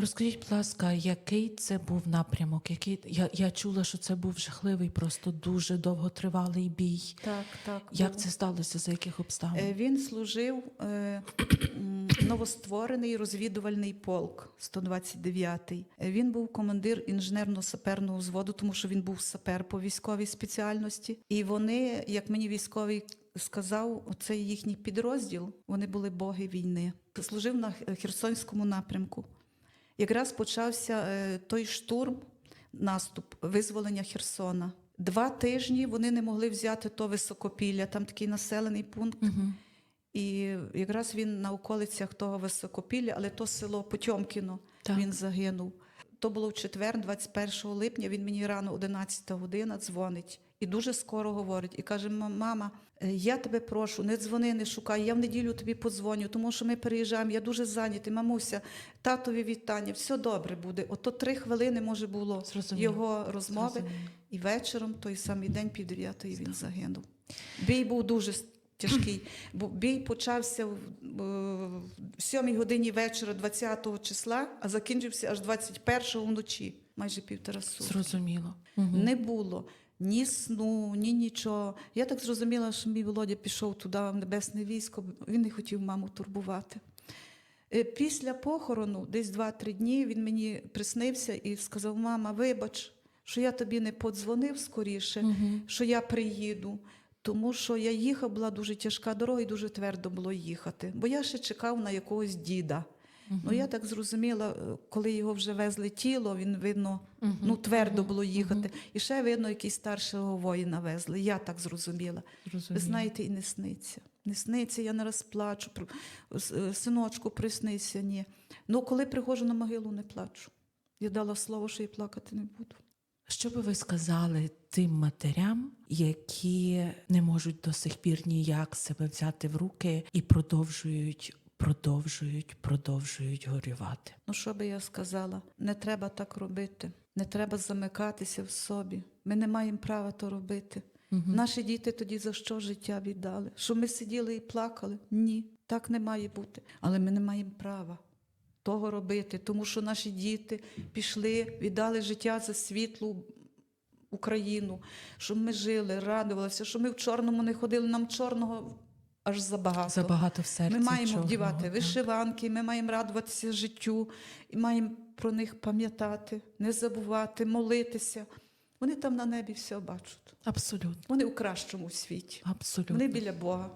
Розкажіть, будь ласка, який це був напрямок? Який я, я чула, що це був жахливий, просто дуже довготривалий бій. Так, так. Як це сталося? За яких обставин? Е, Він служив е, новостворений розвідувальний полк 129-й. Е, Він був командир інженерно-саперного взводу, тому що він був сапер по військовій спеціальності. І вони, як мені військовий сказав, оцей їхній підрозділ, вони були боги війни. Служив на Херсонському напрямку. Якраз почався е, той штурм, наступ, визволення Херсона. Два тижні вони не могли взяти то високопілля, там такий населений пункт. Угу. І якраз він на околицях того високопілля, але то село Потьомкіно, Так. він загинув. То було в четвер, 21 липня. Він мені рано 11 година дзвонить і дуже скоро говорить. І каже: мама, е, я тебе прошу, не дзвони, не шукай. Я в неділю тобі подзвоню, тому що ми переїжджаємо. Я дуже зайнятий. Мамуся, татові вітання, все добре буде. Ото три хвилини може було Зрозуміло. його розмови. Зрозуміло. І вечором, той самий день, пів дев'ятої, він загинув. Бій був дуже тяжкий. Бо бій почався в в сьомій годині вечора 20 числа, а закінчився аж 21 вночі, майже півтора сутки. Зрозуміло. Мгм. Не було ні сну, ні нічого. Я так зрозуміла, що мій Володя пішов туди в небесне військо. Він не хотів маму турбувати. Е, Після похорону, десь 2-3 дні, він мені приснився і сказав: Мама, вибач, що я тобі не подзвонив скоріше, Мгм. що я приїду. Тому що я їхав, була дуже тяжка дорога і дуже твердо було їхати. Бо я ще чекав на якогось діда. Ну я так зрозуміла, е, коли його вже везли тіло, він видно, ну твердо було їхати. І ще видно, якийсь старшого воїна везли. Я так зрозуміла. Ви знаєте, і не сниться. Не сниться, я не раз плачу. Про- с- е, Синочку, приснися, ні. Ну, коли приходжу на могилу, не плачу. Я дала слово, що я плакати не буду. Що би ви сказали тим матерям, які не можуть до сих пір ніяк себе взяти в руки і продовжують, продовжують, продовжують горювати? Ну, що би я сказала? Не треба так робити. Не треба замикатися в собі. Ми не маємо права то робити. Наші діти тоді за що життя віддали? Що ми сиділи і плакали? Ні, так не має бути. Але ми не маємо права того робити, тому що наші діти пішли, віддали життя за світлу Україну, щоб ми жили, радувалися, що ми в чорному не ходили, нам чорного аж забагато. Забагато в серці. Ми маємо чорного, вдівати так. вишиванки, ми маємо радуватися життю і маємо про них пам'ятати, не забувати, молитися. Вони там на небі все бачать. Абсолютно. Вони у кращому світі. Абсолютно. Вони біля Бога.